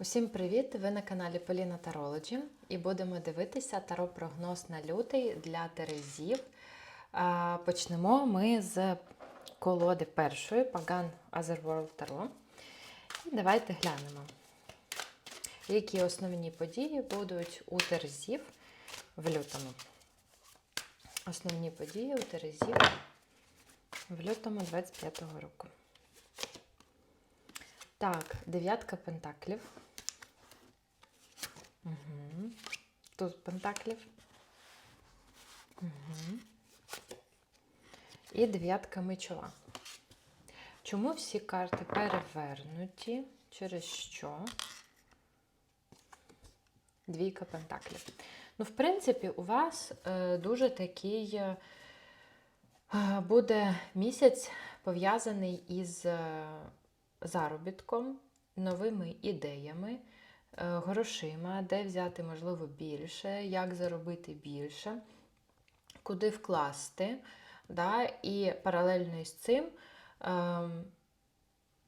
Усім привіт! Ви на каналі Поліна Тарологі і будемо дивитися таро-прогноз на лютий для Терезів. Почнемо ми з колоди першої Pagan Otherworld Tarot. І давайте глянемо, які основні події будуть у Терезів в лютому. Основні події у Терезів в лютому 25-го року. Так, дев'ятка пентаклів. Угу. Тут пентаклів. Угу. І дев'ятка мечова. Чому всі карти перевернуті? Через що? Двійка пентаклів. Ну, в принципі, у вас е, дуже такий е, буде місяць пов'язаний із е, заробітком, новими ідеями, грошима, де взяти, можливо, більше, як заробити більше, куди вкласти. Да? І паралельно із цим е,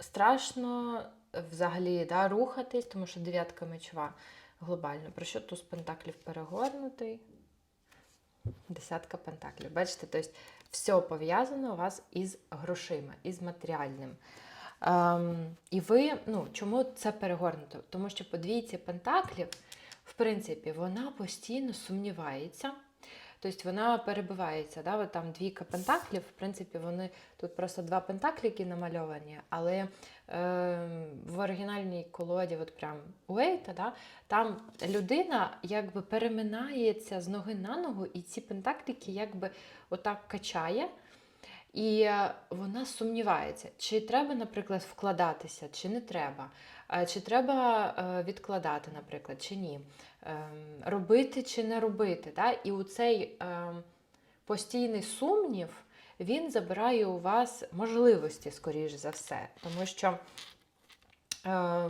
страшно взагалі да, рухатись, тому що дев'ятка мечова глобально. Про що туз пентаклів перегорнутий? Десятка пентаклів. Бачите, тобто все пов'язано у вас із грошима, із матеріальним. Ем, і ви, ну, чому це перегорнуто? Тому що по двійці пентаклів, в принципі, вона постійно сумнівається. Тобто вона перебивається. Да? От там двійка пентаклів, в принципі, вони тут просто два пентаклі, які намальовані, але е, в оригінальній колоді, от прям Уейта, да? там людина якби переминається з ноги на ногу, і ці пентакліки якби отак качає. І е, вона сумнівається, чи треба, наприклад, вкладатися, чи не треба, Е, чи треба е, відкладати, наприклад, чи ні, Ем, робити чи не робити. Да? І у цей ем, постійний сумнів він забирає у вас можливості, скоріш за все. Тому що е,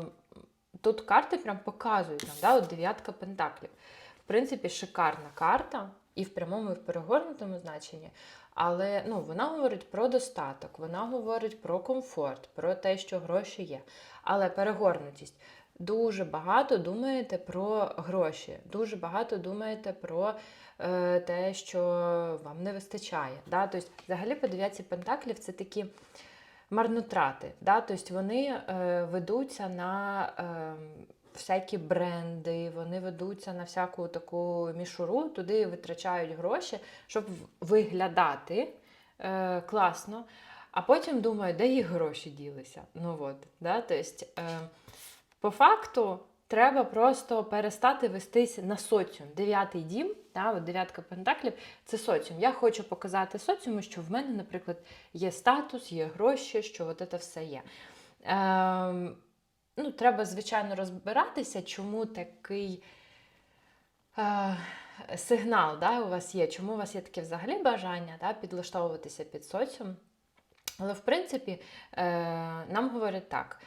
тут карти прям показують нам, да? от дев'ятка пентаклів. В принципі, шикарна карта, і в прямому, і в перегорнутому значенні. Але ну, вона говорить про достаток, вона говорить про комфорт, про те, що гроші є. Але перегорнутість. Дуже багато думаєте про гроші, дуже багато думаєте про е, те, що вам не вистачає. Да? Тобто, взагалі, по дев'ятці пентаклів це такі марнотрати. Да? Тобто вони е, ведуться на е, всякі бренди, вони ведуться на всяку таку мішуру, туди витрачають гроші, щоб виглядати е, класно, а потім думають, де їх гроші ділися. Ну от, да? тобто, е, по факту треба просто перестати вестись на соціум. Дев'ятий дім, да, от дев'ятка пентаклів це соціум. Я хочу показати соціуму, що в мене, наприклад, є статус, є гроші, що от це все є. Е, ну, Треба, звичайно, розбиратися, чому такий е, сигнал да, у вас є, чому у вас є таке взагалі бажання да, підлаштовуватися під соціум. Але, в принципі, е, нам говорять так.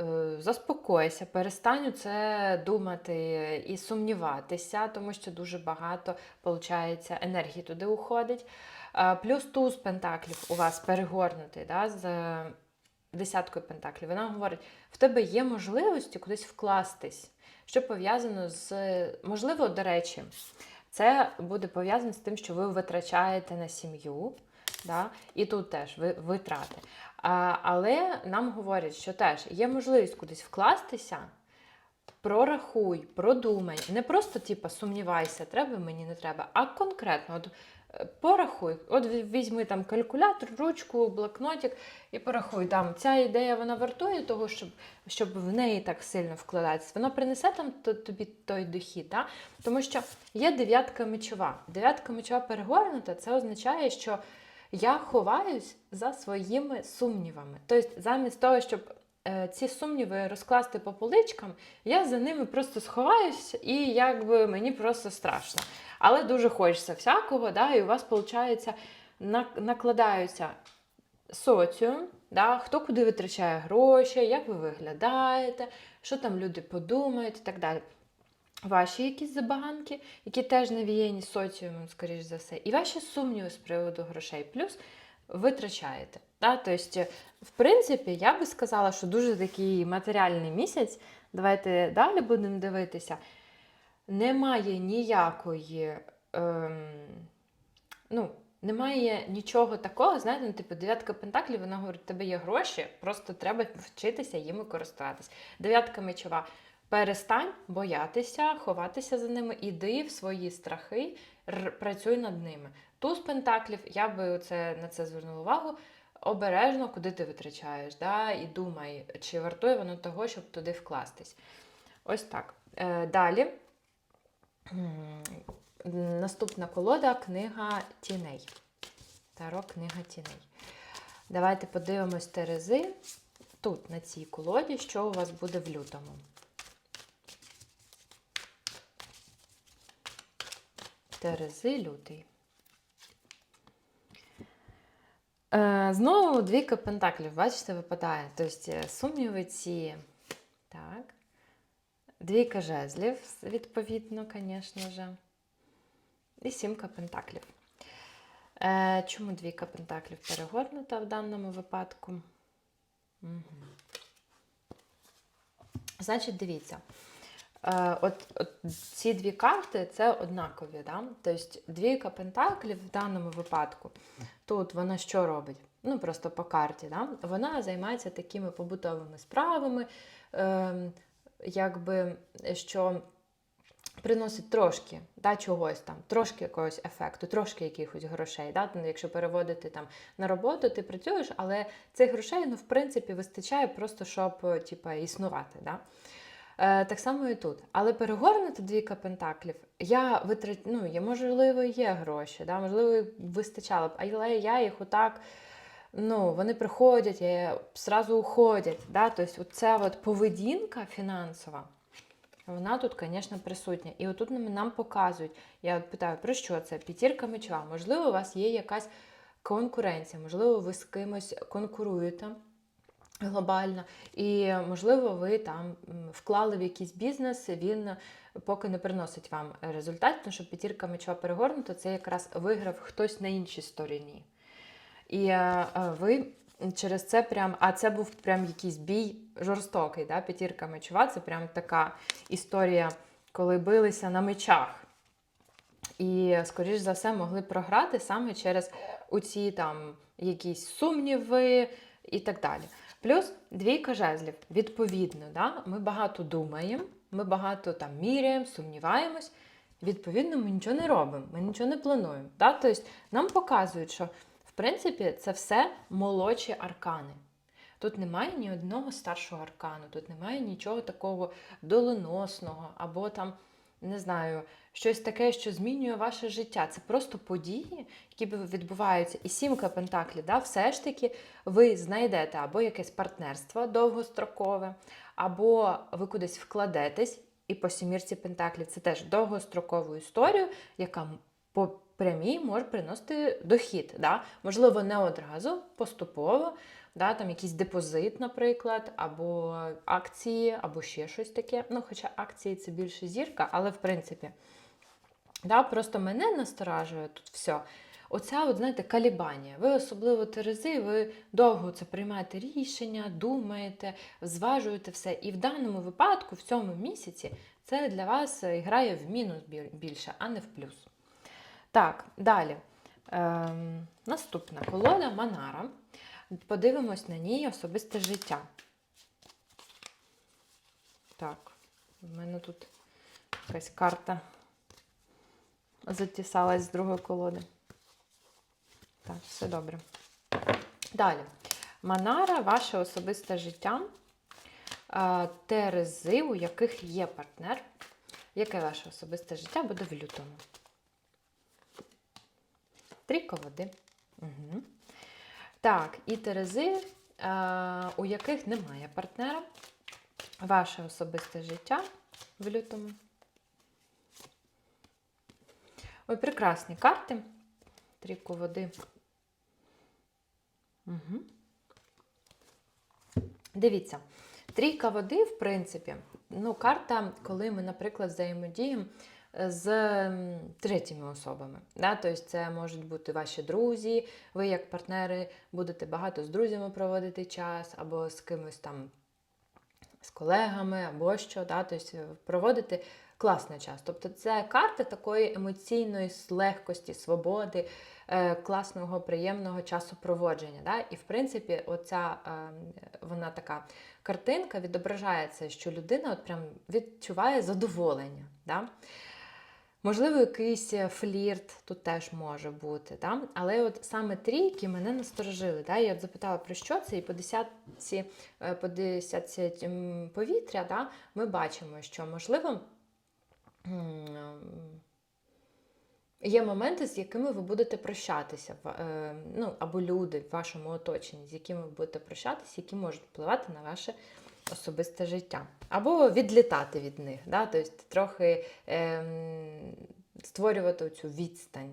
е, Заспокойся, перестань це думати і сумніватися, тому що дуже багато виходить, енергії туди уходить. Е, Плюс туз пентаклів у вас перегорнутий да, з десяткою пентаклів. Вона говорить, в тебе є можливості кудись вкластись, що пов'язано з, можливо, до речі, це буде пов'язано з тим, що ви витрачаєте на сім'ю. Да? І тут теж ви- витрати. А, але нам говорять, що теж є можливість кудись вкластися, прорахуй, продумай. Не просто типу, сумнівайся, треба мені, не треба, а конкретно. От, Порахуй, от візьми там калькулятор, ручку, блокнотик і порахуй. Там ця ідея вона вартує того, щоб, щоб в неї так сильно вкладатися. Вона принесе там то- тобі той дохід. Да? Тому що є дев'ятка мечова. Дев'ятка мечова перегорнута, це означає, що я ховаюсь за своїми сумнівами. Тобто, замість того, щоб ці сумніви розкласти по поличкам, я за ними просто сховаюсь, і якби мені просто страшно. Але дуже хочеться всякого, да, і у вас, виходить, накладаються соціум, да, хто куди витрачає гроші, як ви виглядаєте, що там люди подумають і так далі. Ваші якісь забаганки, які теж навіяні соціумом, скоріш за все, і ваші сумніви з приводу грошей. Плюс витрачаєте. Да? Тобто, в принципі, я би сказала, що дуже такий матеріальний місяць. Давайте далі будемо дивитися. Немає ніякої. Ем, ну, немає нічого такого, знаєте, ну, типу, дев'ятка пентаклів, вона говорить, тебе є гроші, просто треба вчитися їми користуватись. Дев'ятка мечова. Перестань боятися, ховатися за ними, іди в свої страхи, працюй над ними. Туз пентаклів, я би оце, на це звернула увагу. Обережно, куди ти витрачаєш, да? і думай, чи вартує воно того, щоб туди вкластись. Ось так. Е, далі. Наступна колода книга тіней. Таро книга тіней. Давайте подивимось Терези. Тут, на цій колоді, що у вас буде в лютому. Терези лютий. Е, знову двійка пентаклів, бачите, випадає. Тобто сумніви ці. Так. Двійка жезлів, відповідно, звісно ж. І сімка пентаклів. Е, чому двійка пентаклів перегорнута в даному випадку? Угу. Значить, дивіться. Е, от, от ці дві карти це однакові. Да? Тобто двійка пентаклів в даному випадку. Тут вона що робить? Ну, просто по карті. Да? Вона займається такими побутовими справами, е, якби що приносить трошки да, чогось там, трошки якогось ефекту, трошки якихось грошей. Да? Ну, Якщо переводити там на роботу, ти працюєш, але цих грошей, ну, в принципі, вистачає просто, щоб типа, існувати. Да? Е, так само і тут. Але перегорнути двійка пентаклів, я витрат... ну, є, можливо, є гроші, да? можливо, вистачало б, але я їх отак. Ну, вони приходять, і уходять. Да? Тобто, ця от поведінка фінансова, вона тут, звісно, присутня. І отут нам показують, я от питаю, про що це? П'ятірка мечова. Можливо, у вас є якась конкуренція, можливо, ви з кимось конкуруєте глобально, і, можливо, ви там вклали в якийсь бізнес, він поки не приносить вам результат, тому що п'ятірка мечова перегорнута, це якраз виграв хтось на іншій стороні. І е, е, ви через це прям, а це був прям якийсь бій жорстокий, да? п'ятірка мечова, це прям така історія, коли билися на мечах. І, скоріш за все, могли програти саме через оці там якісь сумніви і так далі. Плюс двійка жезлів. Відповідно, да? ми багато думаємо, ми багато там міряємо, сумніваємось. Відповідно, ми нічого не робимо, ми нічого не плануємо. Да? Тобто нам показують, що в принципі це все молодші аркани. Тут немає ні одного старшого аркану, тут немає нічого такого доленосного, або там, не знаю, щось таке, що змінює ваше життя. Це просто події, які відбуваються. І сімка пентаклів, да, все ж таки ви знайдете або якесь партнерство довгострокове, або ви кудись вкладетесь. І по сімірці пентаклів це теж довгострокову історію, яка по прямій може приносити дохід. Да? Можливо, не одразу, поступово, да? там якийсь депозит, наприклад, або акції, або ще щось таке. Ну, Хоча акції це більше зірка, але в принципі, да? просто мене насторажує тут все. Оця, от, знаєте, калібанія. Ви особливо Терези, ви довго це приймаєте рішення, думаєте, зважуєте все. І в даному випадку, в цьому місяці, це для вас грає в мінус більше, а не в плюс. Так, далі. Ем, наступна колода Манара. Подивимось на ній особисте життя. Так, в мене тут якась карта затісалась з другої колоди. Так, все добре. Далі. Манара, ваше особисте життя. Е, Терези, у яких є партнер. Яке ваше особисте життя буде в лютому? Трійка води. Угу. Так, і Терези, е, у яких немає партнера. Ваше особисте життя в лютому. Ой, прекрасні карти. Трійку води. Угу. Дивіться, трійка води, в принципі, ну, карта, коли ми, наприклад, взаємодіємо з третіми особами. Да? Тобто це можуть бути ваші друзі, ви як партнери будете багато з друзями проводити час, або з кимось там з колегами, або що, да? тобто проводити класний час. Тобто це карта такої емоційної легкості, свободи, е, класного, приємного часу проводження. Да? І в принципі, оця е, вона така картинка відображає це, що людина от прям відчуває задоволення. Да? Можливо, якийсь флірт тут теж може бути. Да? Але от саме трійки мене насторожили. Да? Я от запитала, про що це, і по десятці, е, по десятці повітря да? ми бачимо, що можливо. М, Є моменти, з якими ви будете прощатися, е, ну, або люди в вашому оточенні, з якими ви будете прощатися, які можуть впливати на ваше особисте життя. Або відлітати від них, да? тобто трохи ем, створювати цю відстань.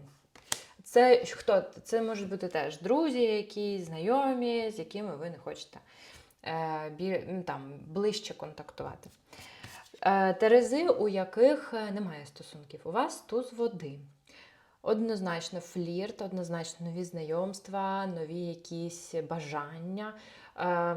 Це хто? Це можуть бути теж друзі, які знайомі, з якими ви не хочете е, бі, там, ближче контактувати. Е, Терези, у яких е, немає стосунків. У вас туз води. Однозначно флірт, однозначно нові знайомства, нові якісь бажання, е,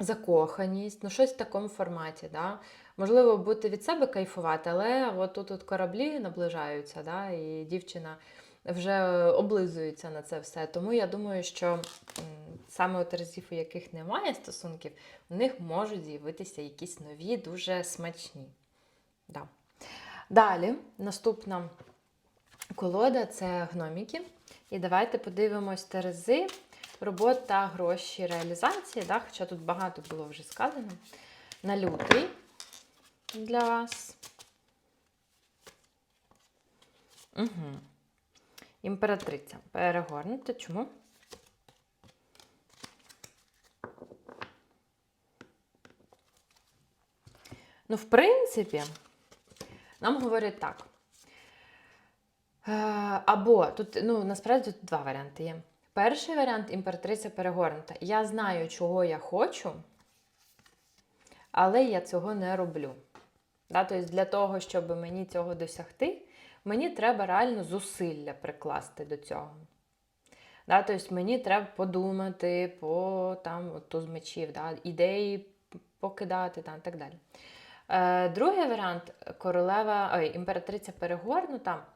закоханість, ну щось в такому форматі. Да? Можливо, бути від себе кайфувати, але от тут от кораблі наближаються, да? і дівчина вже облизується на це все. Тому я думаю, що саме у терезів, у яких немає стосунків, у них можуть з'явитися якісь нові, дуже смачні. Да. Далі, наступна колода це гноміки. І давайте подивимось терези, робота, гроші, реалізація. Да? Хоча тут багато було вже сказано. На лютий для вас. Угу. Імператриця. Перегорнути. Чому? Ну, в принципі, нам говорять так. Е, Або тут, ну, насправді тут два варіанти є. Перший варіант імператриця перегорнута. Я знаю, чого я хочу, але я цього не роблю. Да? Тобто для того, щоб мені цього досягти, мені треба реально зусилля прикласти до цього. Да? Тобто мені треба подумати по там, от, туз мечів, да? ідеї покидати там, і так далі. Е, другий варіант королева, ой, імператриця перегорнута,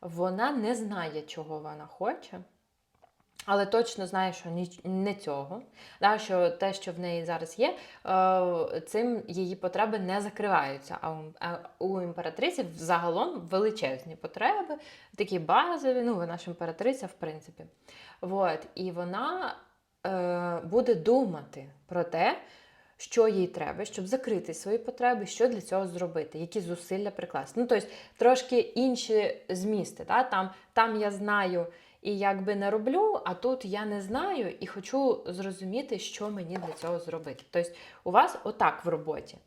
вона не знає, чого вона хоче, але точно знає, що ні, не цього. Да, що те, що в неї зараз є, е, цим її потреби не закриваються. А у, імператриці загалом величезні потреби, такі базові, ну, вона ж імператриця, в принципі. Вот. І вона е, буде думати про те, що їй треба, щоб закрити свої потреби, що для цього зробити, які зусилля прикласти. Ну, тобто, трошки інші змісти. Да? Там, там я знаю і якби не роблю, а тут я не знаю і хочу зрозуміти, що мені для цього зробити. Тобто, у вас отак в роботі.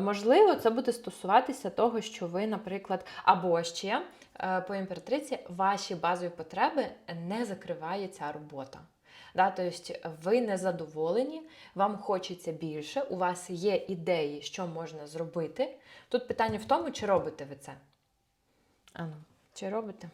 Можливо, це буде стосуватися того, що ви, наприклад, або ще е, по імператриці ваші базові потреби не закриває ця робота. Да, тобто ви не задоволені, вам хочеться більше, у вас є ідеї, що можна зробити. Тут питання в тому, чи робите ви це. Ану, чи робите?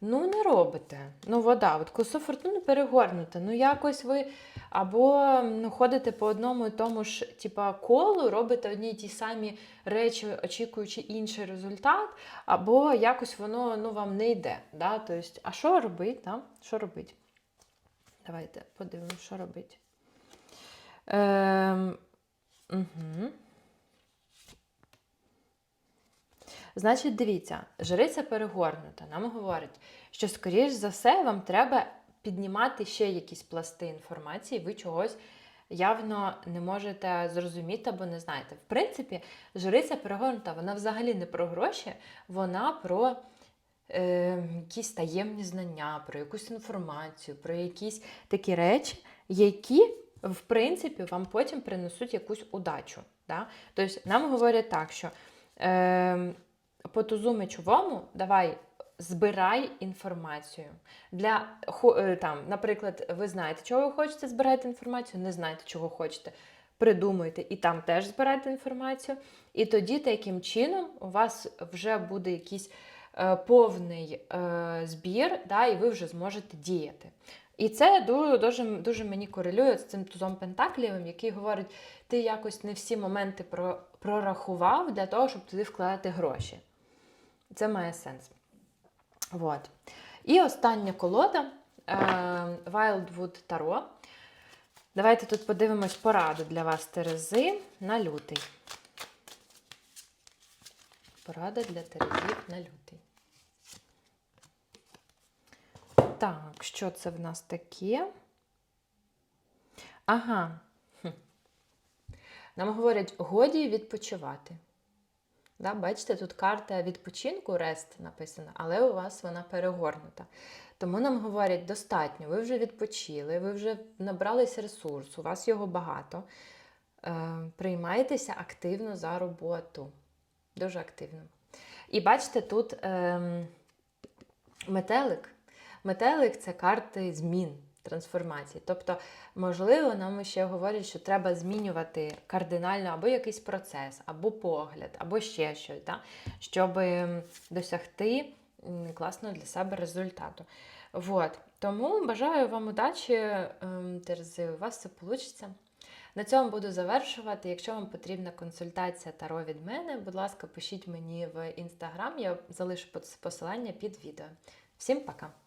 Ну, не робите. Ну, вода, от колесо фортуни перегорнуте. Ну, якось ви або ну, ходите по одному і тому ж, типа, колу, робите одні й ті самі речі, очікуючи інший результат, або якось воно ну, вам не йде. Да? Тобто, а що робити? Да? Що робити? Давайте подивимося, що робити. Ем, угу. Значить, дивіться, жриця перегорнута нам говорить, що, скоріш за все, вам треба піднімати ще якісь пласти інформації, ви чогось явно не можете зрозуміти або не знаєте. В принципі, жриця перегорнута, вона взагалі не про гроші, вона про е, якісь таємні знання, про якусь інформацію, про якісь такі речі, які, в принципі, вам потім принесуть якусь удачу. Да? Тобто нам говорять так, що. Е, по тузу мечовому давай збирай інформацію. Для, е, там, Наприклад, ви знаєте, чого ви хочете збирати інформацію, не знаєте, чого хочете. придумуйте і там теж збирайте інформацію. І тоді таким чином у вас вже буде якийсь е, повний е, збір, да, і ви вже зможете діяти. І це дуже, дуже, дуже мені корелює з цим тузом Пентаклівим, який говорить, ти якось не всі моменти про, прорахував для того, щоб туди вкладати гроші. Це має сенс. Вот. І остання колода е, Wildwood Tarot. Давайте тут подивимось пораду для вас Терези на лютий. Порада для Терезів на лютий. Так, що це в нас таке? Ага. Нам говорять, годі відпочивати. Да, бачите, тут карта відпочинку рест написана, але у вас вона перегорнута. Тому нам говорять, достатньо, ви вже відпочили, ви вже набрались ресурсу, у вас його багато. Е, приймайтеся активно за роботу. Дуже активно. І бачите, тут е, метелик. Метелик це карти змін, трансформації. Тобто, можливо, нам ще говорять, що треба змінювати кардинально або якийсь процес, або погляд, або ще щось, да? щоб досягти класного для себе результату. Вот. Тому бажаю вам удачі, ем, Терези, у вас все вийде. На цьому буду завершувати. Якщо вам потрібна консультація Таро від мене, будь ласка, пишіть мені в інстаграм, я залишу посилання під відео. Всім пока!